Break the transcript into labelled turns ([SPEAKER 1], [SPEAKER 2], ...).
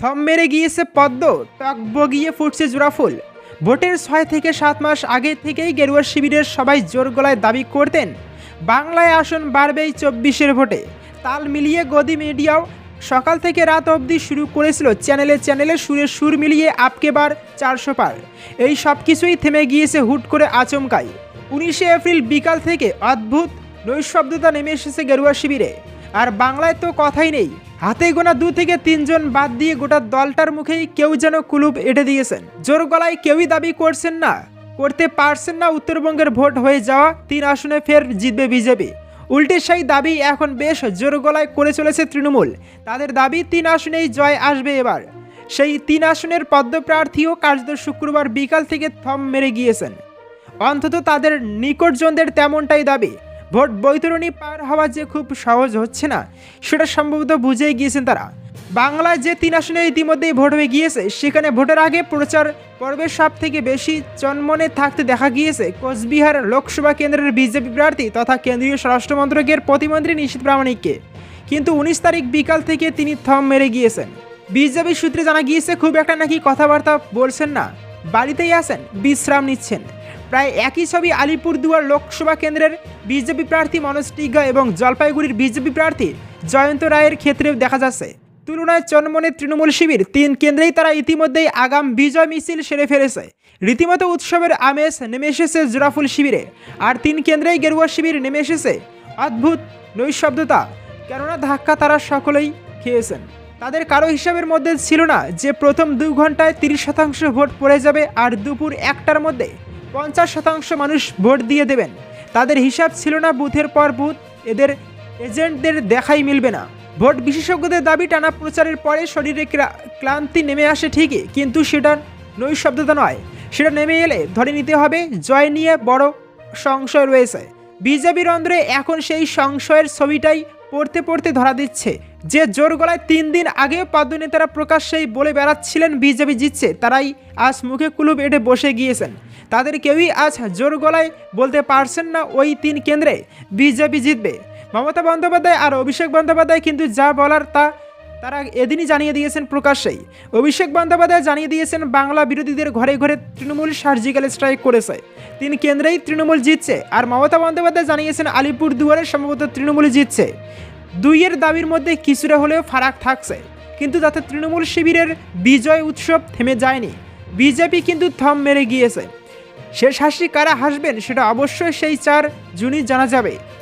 [SPEAKER 1] থম মেরে গিয়েছে পদ্ম, টক বগিয়ে ফুটছে জোড়াফুল ভোটের ছয় থেকে সাত মাস আগে থেকেই গেরুয়া শিবিরের সবাই জোর গলায় দাবি করতেন, বাংলায় আসন বাড়বেই চব্বিশের ভোটে। তাল মিলিয়ে গদি মিডিয়াও সকাল থেকে রাত অবধি শুরু করেছিল চ্যানেলে চ্যানেলে সুরে সুর মিলিয়ে আপকে বার চারশো পার। এই সব কিছুই থেমে গিয়েছে হুট করে আচমকাই। উনিশে এপ্রিল বিকাল থেকে অদ্ভুত নৈশব্দতা নেমে এসেছে গেরুয়া শিবিরে। আর বাংলায় তো কথাই নেই। হাতে গোনা দু থেকে তিনজন বাদ দিয়ে গোটা দলটার মুখেই কেউ যেন কুলুপ এঁটে দিয়েছেন। জোর গলায় কেউই দাবি করছেন না। করতে পারছেন না উত্তরবঙ্গের ভোট হয়ে যাওয়া তিন আসনে ফের জিতবে বিজেপি। উল্টে সেই দাবি এখন বেশ জোর গলায় করে চলেছে তৃণমূল। তাদের দাবি তিন আসনেই জয় আসবে এবার। সেই তিন আসনের পদ্মপ্রার্থীও কার্যত শুক্রবার বিকাল থেকে থম মেরে গিয়েছেন। অন্তত তাদের নিকটজনদের তেমনটাই দাবি। ভোট বৈতরণী পার হওয়া যে খুব সহজ হচ্ছে না, সেটা সম্ভবত বুঝেই গিয়েছেন তারা। বাংলায় যে তিন আসনে ইতিমধ্যেই ভোট হয়ে গিয়েছে, সেখানে ভোটের আগে প্রচার পর্বের সব থেকে বেশি চনমনে থাকতে দেখা গিয়েছে কোচবিহার লোকসভা কেন্দ্রের বিজেপি প্রার্থী তথা কেন্দ্রীয় স্বরাষ্ট্রমন্ত্রকের প্রতিমন্ত্রী নিশীত প্রামাণিককে। কিন্তু উনিশ তারিখ বিকাল থেকে তিনি থম মেরে গিয়েছেন। বিজেপি সূত্রে জানা গিয়েছে, খুব একটা নাকি কথাবার্তা বলছেন না। বাড়িতেই আছেন, বিশ্রাম নিচ্ছেন। প্রায় একই ছবি আলিপুরদুয়ার লোকসভা কেন্দ্রের বিজেপি প্রার্থী মনোজ টিগ্গা এবং জলপাইগুড়ির বিজেপি প্রার্থী জয়ন্ত রায়ের ক্ষেত্রেও দেখা যাচ্ছে। তুলনায় চনমনে তৃণমূল শিবির, তিন কেন্দ্রেই তারা ইতিমধ্যেই আগাম বিজয় মিছিল সেরে ফেলেছে। রীতিমতো উৎসবের আমেজ নেমে এসেছে জোড়াফুল শিবিরে, আর তিন কেন্দ্রেই গেরুয়া শিবির নেমে এসেছে। অদ্ভুত নৈশব্দতা, কেননা ধাক্কা তারা সকলেই খেয়েছেন। তাদের কারও হিসাবের মধ্যে ছিল না যে প্রথম দু ঘন্টায় তিরিশ শতাংশ ভোট পড়ে যাবে আর দুপুর একটার মধ্যে। পঞ্চাশ শতাংশ মানুষ ভোট দিয়ে দেবেন। তাদের হিসাব ছিল না বুথের পর বুথ, এদের এজেন্টদের দেখাই মিলবে না। ভোট বিশেষজ্ঞদের দাবি টানা প্রচারের পরে শরীরে ক্লা- ক্লান্তি নেমে আসে ঠিকই, কিন্তু সেটা নৈশব্দতা নয়। সেটা নেমে এলে ধরে নিতে হবে জয় নিয়ে বড় সংশয় রয়েছে। বিজেপির অন্ধ্রে এখন সেই সংশয়ের ছবিটাই পড়তে পড়তে ধরা দিচ্ছে। যে জোর গলায় তিন দিন আগেও পদনেতারা প্রকাশ্যেই বলে বেড়াচ্ছিলেন বিজেপি জিতছে, তারাই আজ মুখে কুলুপ এটে বসে গিয়েছেন। তাদের কেউই আজ জোর গলায় বলতে পারছেন না ওই তিন কেন্দ্রে। বিজেপি জিতবে। মমতা বন্দ্যোপাধ্যায় আর অভিষেক বন্দ্যোপাধ্যায় কিন্তু যা বলার তা তারা এদিনই জানিয়ে দিয়েছেন প্রকাশ্যেই। অভিষেক বন্দ্যোপাধ্যায় জানিয়ে দিয়েছেন বাংলা বিরোধীদের ঘরে ঘরে তৃণমূল সার্জিক্যাল স্ট্রাইক করেছে। তিন কেন্দ্রেই তৃণমূল জিতছে আর মমতা বন্দ্যোপাধ্যায় জানিয়েছেন আলিপুর দুয়ারে সম্ভবত তৃণমূল জিতছে। দুইয়ের দাবির মধ্যে কিছুটা হলেও ফারাক থাকছে। কিন্তু তাতে তৃণমূল শিবিরের বিজয় উৎসব থেমে যায়নি। বিজেপি কিন্তু থম মেরে গিয়েছে। শেষ হাসি কারা হাসবেন সেটা অবশ্যই সেই চার জুনই জানা যাবে।